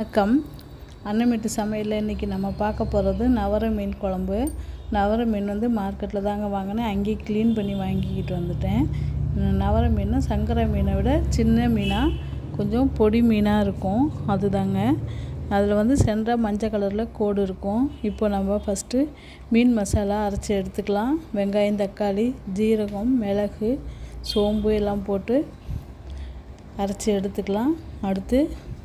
வணக்கம். அன்னமிட்டு சமையலில் இன்றைக்கி நம்ம பார்க்க போகிறது நவர மீன் குழம்பு. நவர மீன் வந்து மார்க்கெட்டில் தாங்க வாங்கினேன். அங்கேயே க்ளீன் பண்ணி வாங்கிக்கிட்டு வந்துட்டேன். நவர மீன் சங்கர மீனை விட சின்ன மீனாக கொஞ்சம் பொடி மீனாக இருக்கும். அதுதாங்க. அதில் வந்து சென்ற மஞ்சள் கலரில் கோடு இருக்கும். இப்போ நம்ம ஃபஸ்ட்டு மீன் மசாலா அரைச்சி எடுத்துக்கலாம். வெங்காயம் தக்காளி ஜீரகம் மிளகு சோம்பு எல்லாம் போட்டு அரைச்சி எடுத்துக்கலாம். அடுத்து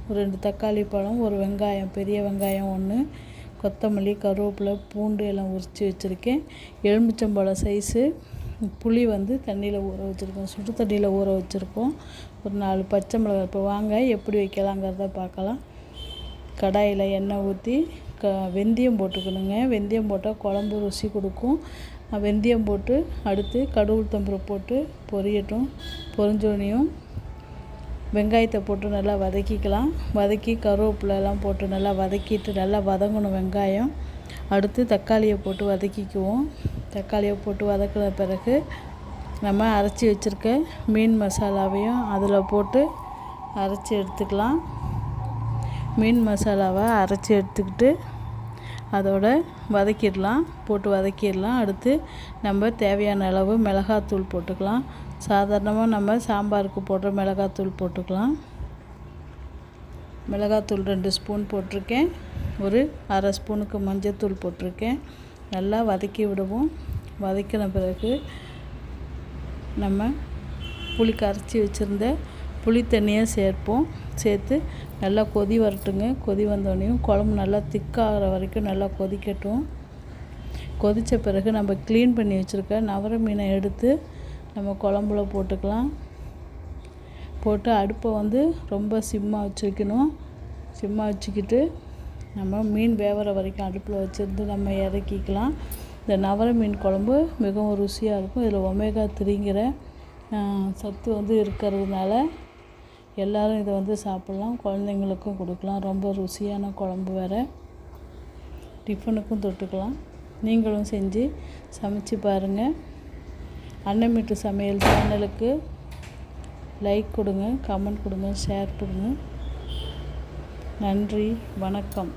ஒரு ரெண்டு தக்காளி பழம் ஒரு வெங்காயம் பெரிய வெங்காயம் ஒன்று கொத்தமல்லி கருவேப்பிலை பூண்டு எல்லாம் உரித்து வச்சுருக்கேன். எலுமிச்சம்பழம் சைஸு புளி வந்து தண்ணியில் ஊற வச்சுருக்கோம். சுடு தண்ணியில் ஊற வச்சுருக்கோம். ஒரு நாலு பச்சை மிளகாய் இப்போ வாங்க எப்படி வைக்கலாங்கிறத பார்க்கலாம். கடாயில் எண்ணெய் ஊற்றி க வெந்தயம் போட்டுக்கணுங்க. வெந்தயம் போட்டால் குழம்பு ருசி கொடுக்கும். வெந்தயம் போட்டு அடுத்து கடுகு தம்பரை போட்டு பொரியட்டும் பொரிஞ்சோனையும் வெங்காயத்தை போட்டு நல்லா வதக்கிக்கலாம். வதக்கி கருவேப்பிலெல்லாம் போட்டு நல்லா வதக்கிட்டு நல்லா வதங்கணும் வெங்காயம். அடுத்து தக்காளியை போட்டு வதக்கிக்குவோம். தக்காளியை போட்டு வதக்கின பிறகு நம்ம அரைச்சி வச்சுருக்க மீன் மசாலாவையும் அதில் போட்டு அரைச்சி எடுத்துக்கலாம். மீன் மசாலாவை அரைச்சி எடுத்துக்கிட்டு அதோட வதக்கிடலாம் போட்டு வதக்கிடலாம். அடுத்து நம்ம தேவையான அளவு மிளகாத்தூள் போட்டுக்கலாம். சாதாரணமாக நம்ம சாம்பாருக்கு போடுற மிளகாத்தூள் போட்டுக்கலாம். மிளகாத்தூள் ரெண்டு ஸ்பூன் போட்டிருக்கேன். ஒரு அரை ஸ்பூனுக்கு மஞ்சத்தூள் போட்டிருக்கேன். நல்லா வதக்கி விடுவோம். வதக்கின பிறகு நம்ம புளி கரைச்சி வச்சுருந்த புளி தண்ணியை சேர்ப்போம். சேர்த்து நல்லா கொதி வரட்டுங்க. கொதி வந்தோடனையும் குழம்பு நல்லா திக்காகிற வரைக்கும் நல்லா கொதிக்கட்டும். கொதித்த பிறகு நம்ம க்ளீன் பண்ணி வச்சுருக்க நவர மீனை எடுத்து நம்ம குழம்புல போட்டுக்கலாம். போட்டு அடுப்பை வந்து ரொம்ப சிம்மாக வச்சுக்கணும் சிம்மாக வச்சுக்கிட்டு நம்ம மீன் வேவற வரைக்கும் அடுப்பில் வச்சுருந்து நம்ம இறக்கிக்கலாம். இந்த நவர மீன் குழம்பு மிகவும் ருசியாக இருக்கும். இதில் ஒமேகா திரிங்கிற சத்து வந்து இருக்கிறதுனால எல்லோரும் இதை வந்து சாப்பிட்லாம். குழந்தைங்களுக்கும் கொடுக்கலாம். ரொம்ப ருசியான குழம்பு வேறு. டிஃபனுக்கும் தொட்டுக்கலாம். நீங்களும் செஞ்சு சமைச்சு பாருங்கள் அன்னமிட்டு சமையல் சேனலுக்கு லைக் கொடுங்க கமெண்ட் கொடுங்க ஷேர் கொடுங்க. நன்றி வணக்கம்.